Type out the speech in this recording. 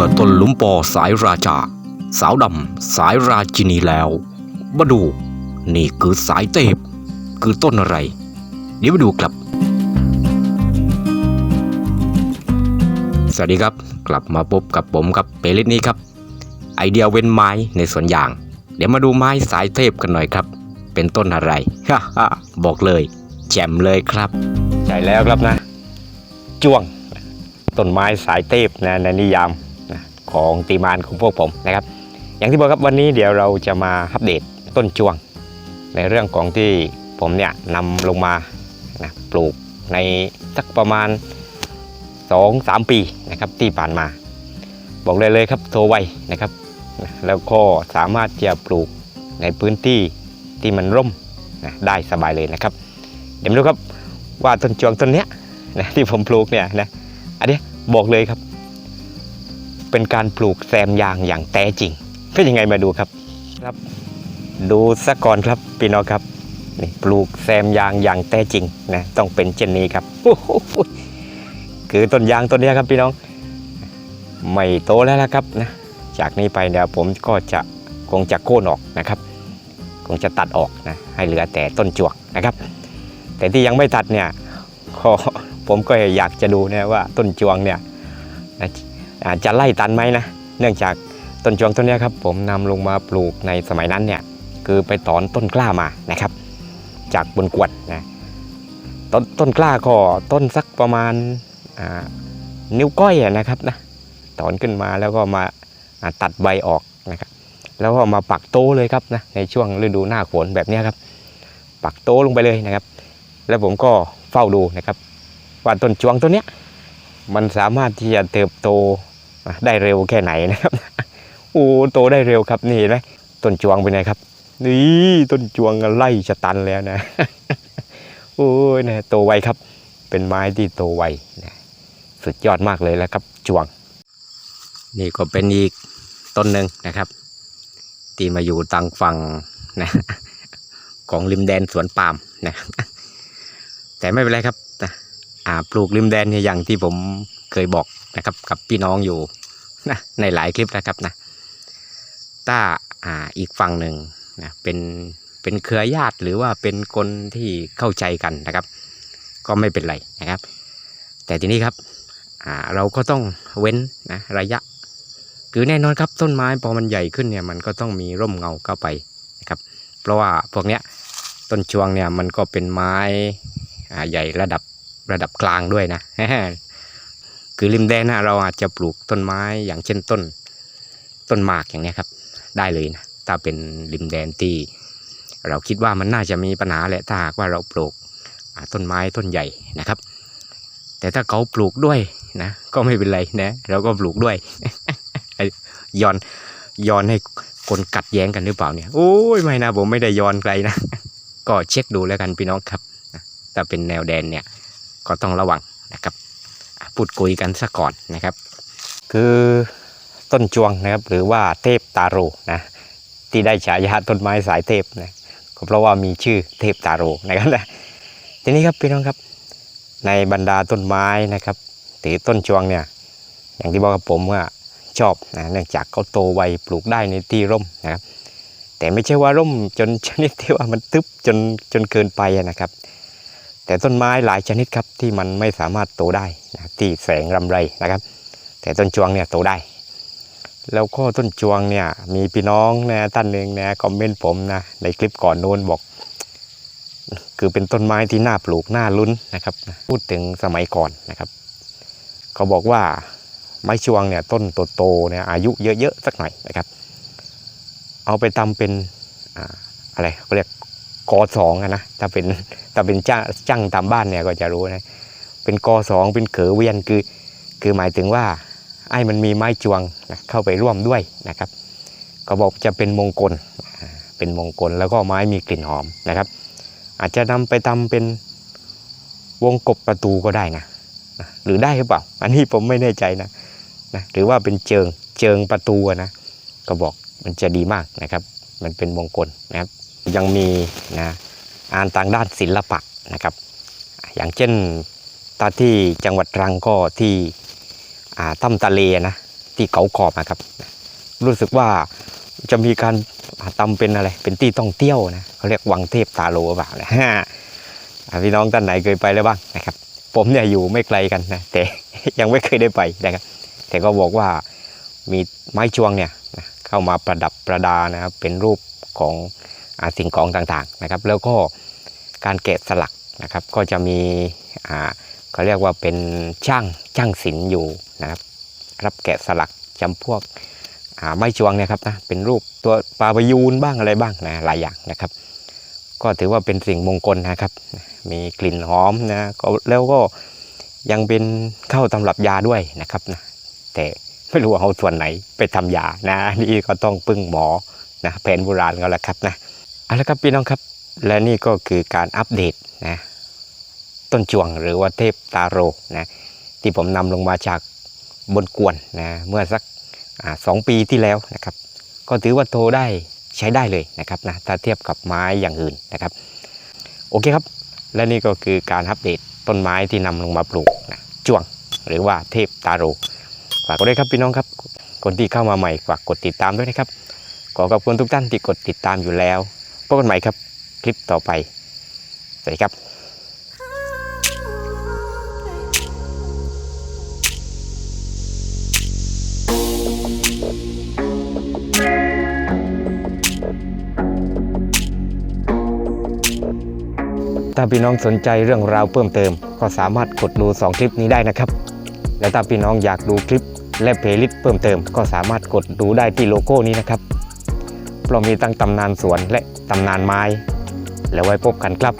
มื่อต้นลุมปอสายราชา สาวดำสายราชินีแล้วมาดู นี่คือสายเทพคือต้นอะไร เดี๋ยวมาดูครับ สวัสดีครับ กลับมาพบกับผมครับเปลิดนี้ครับ ไอเดียเว้นไม้ในสวนยาง เดี๋ยวมาดูไม้สายเทพกันหน่อยครับ เป็นต้นอะไรฮ่าฮ่าบอกเลย แจ่มเลยครับใช่แล้วครับนะจ้วงต้นไม้สายเทพนะในนิยาม ของตีมานของพวกผมนะครับ อย่างที่บอกครับวันนี้เดี๋ยวเราจะมาอัปเดตต้นจวง ในเรื่องของที่ผมเนี่ยนำลงมานะปลูกในสักประมาณ 2-3 ปีนะครับที่ผ่านมา บอกเลยเลยครับโตไวนะครับ แล้วก็สามารถจะปลูกในพื้นที่ที่มันร่มนะได้สบายเลยนะครับ เดี๋ยวมาดูครับว่าต้นจวงต้นเนี้ยนะที่ผมปลูกเนี่ยนะอันนี้บอกเลยครับ เป็นการปลูกแซมยางอย่างแท้จริงเป็นยังไงมาดูครับครับ ดูซะก่อนครับพี่น้องครับนี่ปลูกแซมยางอย่างแท้จริงนะต้องเป็นเช่นนี้ครับโอ้โหคือต้นยางต้นเนี้ยครับพี่น้อง ไม่โตแล้วละครับนะจากนี้ไปเดี๋ยวผมก็จะคงจะโค่นออกนะครับคงจะตัดออกนะให้เหลือแต่ต้นจวกนะครับ แต่ที่ยังไม่ตัดเนี่ยก็ผมก็อยากจะดูนะว่าต้นจวงเนี่ยนะ อาจะไล่ตันไหมนะ เนื่องจากต้นจวงต้นนี้ครับผมนำลงมาปลูกในสมัยนั้นเนี่ยคือไปถอนต้นกล้ามานะครับ จากบนกวดนะต้นต้นกล้าก็ต้นสักประมาณานิ้วก้อยนะครับนะถอนขึ้นมาแล้วก็มาาตัดใบออกนะครับ แล้วก็มาปักโต้เลยครับนะในช่วงฤดูหน้าฝนแบบนี้ครับ ปักโต้ลงไปเลยนะครับ แล้วผมก็เฝ้าดูนะครับ ว่าต้นจวงต้นนี้มันสามารถที่จะเติบโต ได้เร็วแค่ไหนนะครับโอ้โตได้เร็วครับนี่เห็นไหมต้นจวงเป็นครับนี่ต้นจวงไล่จะตันแล้วนะโอ้ยนะโตไวครับ เป็นไม้ที่โตไวนะสุดยอดมากเลยแล้วครับจวง นี่ก็เป็นอีกต้นหนึ่งนะครับที่มาอยู่ตังฝั่งนะของริมแดนสวนปาล์มนะแต่ไม่เป็นไรครับอ่าปลูกริมแดนเนี่ยอย่างที่ผมเคยบอก นะครับกับพี่น้องอยู่นะในหลายคลิปนะครับนะถ้าอ่าอีกฝั่งหนึ่งนะเป็นเป็นเครือญาติหรือว่าเป็นคนที่เข้าใจกันนะครับ ก็ไม่เป็นไรนะครับ แต่ทีนี้ครับอ่าเราก็ต้องเว้นนะระยะ คือแน่นอนครับต้นไม้พอมันใหญ่ขึ้นเนี่ยมันก็ต้องมีร่มเงาเข้าไปนะครับ เพราะว่าพวกเนี้ยต้นชวงเนี่ยมันก็เป็นไม้ใหญ่ระดับระดับกลางด้วยนะ คือริมแดนนะเราอาจจะปลูกต้นไม้อย่างเช่นต้น ต้นหมากอย่างนี้ครับ ได้เลยนะถ้าเป็นริมแดนที่เราคิดว่ามันน่าจะมีปัญหาแหละถ้าหากว่าเราปลูกต้นไม้ต้นใหญ่นะครับ แต่ถ้าเขาปลูกด้วยนะก็ไม่เป็นไรนะเราก็ปลูกด้วยย้อนย้อนให้คนกัดแย้งกันหรือเปล่าเนี่ยโอ้ยไม่นะผมไม่ได้ย้อนไกลนะก็เช็คดูแล้วกันพี่น้องครับนะถ้าเป็นแนวแดนเนี่ยก็ต้องระวังนะครับ พูดคุยกันซะก่อนนะครับ คือต้นจวงนะครับหรือว่าเทพตาโรนะที่ได้ฉายาต้นไม้สายเทพนะก็เพราะว่ามีชื่อเทพตาโรนะครับนะทีนี้ครับพี่น้องครับในบรรดาต้นไม้นะครับหรือต้นจวงเนี่ยอย่างที่บอกกับผมว่าชอบนะเนื่องจากเขาโตไวปลูกได้ในที่ร่มนะครับแต่ไม่ใช่ว่าร่มจนชนิดที่ว่ามันทึบจนจนเกินไปนะครับ แต่ต้นไม้หลายชนิดครับที่มันไม่สามารถโตได้นะที่แสงรำไรนะครับ แต่ต้นจวงเนี่ยโตได้ แล้วก็ต้นจวงเนี่ยมีพี่น้องนะท่านหนึ่งนะคอมเมนต์ผมนะในคลิปก่อนโน้นบอก คือเป็นต้นไม้ที่น่าปลูกน่าลุ้นนะครับ พูดถึงสมัยก่อนนะครับเขาบอกว่าไม้ชวงเนี่ยต้นโตๆเนี่ยอายุเยอะๆสักหน่อยนะครับ เอาไปทำเป็นออะไรเขาเรียก กอสองอะนะถ้าเป็นถ้าเป็นจ้างจ้างตามบ้านเนี่ยก็จะรู้นะเป็นกอสองเป็นเขอเวียนคือคือหมายถึงว่าไอ้มันมีไม้จวงนะเข้าไปร่วมด้วยนะครับ ก็บอกจะเป็นมงคลเป็นมงคลแล้วก็ไม้มีกลิ่นหอมนะครับ อาจจะนำไปทำเป็นวงกบประตูก็ได้นะหรือได้หรือเปล่า อันนี้ผมไม่แน่ใจนะนะหรือว่าเป็นเจิงเจิงประตูนะก็บอกมันจะดีมากนะครับ มันเป็นมงคลนะครับ ยังมีนะงานทางด้านศิลปะนะครับ อย่างเช่นตาที่จังหวัดตรังก็ที่ถ้ำทะเลนะที่เขาขอบนะครับ รู้สึกว่าจะมีการทำเป็นอะไร เป็นที่ต้องเที่ยวนะเขาเรียกวังเทพตาโลหรือเปล่านะอะพี่น้องท่านไหนเคยไปแล้วบ้างนะครับ ผมเนี่ยอยู่ไม่ไกลกันนะแต่ยังไม่เคยได้ไปนะครับ แต่ก็บอกว่ามีไม้จวงเนี่ยเข้ามาประดับประดานะครับเป็นรูปของ สิ่งของต่างๆนะครับ แล้วก็การแกะสลักนะครับ ก็จะมีอ่าเขาเรียกว่าเป็นช่างช่างศิลป์อยู่นะครับ รับแกะสลักจำพวกไม้จวงเนี่ยครับนะเป็นรูปตัวปลาประยูนบ้างอะไรบ้างนะหลายอย่างนะครับ ก็ถือว่าเป็นสิ่งมงคลนะครับ มีกลิ่นหอมนะก็แล้วก็ยังเป็นเข้าตำรับยาด้วยนะครับนะแต่ไม่รู้ว่าเอาส่วนไหนไปทำยานะนี่ก็ต้องพึ่งหมอนะแผนโบราณก็แล้วครับนะ เอาละครับพี่น้องครับ และนี่ก็คือการอัปเดตนะต้นจวงหรือว่าเทพตาโรนะที่ผมนำลงมาจากบนกวนนะเมื่อสักอสองปีที่แล้วนะครับ ก็ถือว่าโทรได้ใช้ได้เลยนะครับนะถ้าเทียบกับไม้อย่างอื่นนะครับ โอเคครับ และนี่ก็คือการอัปเดตต้นไม้ที่นำลงมาปลูกนะจวงหรือว่าเทพตาโรฝากกดด้วยครับพี่น้องครับ คนที่เข้ามาใหม่ฝากกดติดตามด้วยนะครับ ขอขอบคุณทุกท่านที่กดติดตามอยู่แล้ว พบกันใหม่ครับ คลิปต่อไป สวัสดีครับถ้าพี่น้องสนใจเรื่องราวเพิ่มเติม ก็สามารถกดดู 2 คลิปนี้ได้นะครับ และถ้าพี่น้องอยากดูคลิปและเพลย์ลิสต์เพิ่มเติม ก็สามารถกดดูได้ที่โลโก้นี้นะครับ เรามีตั้งตำนานสวนและตำนานไม้ แล้วไว้พบกันครับ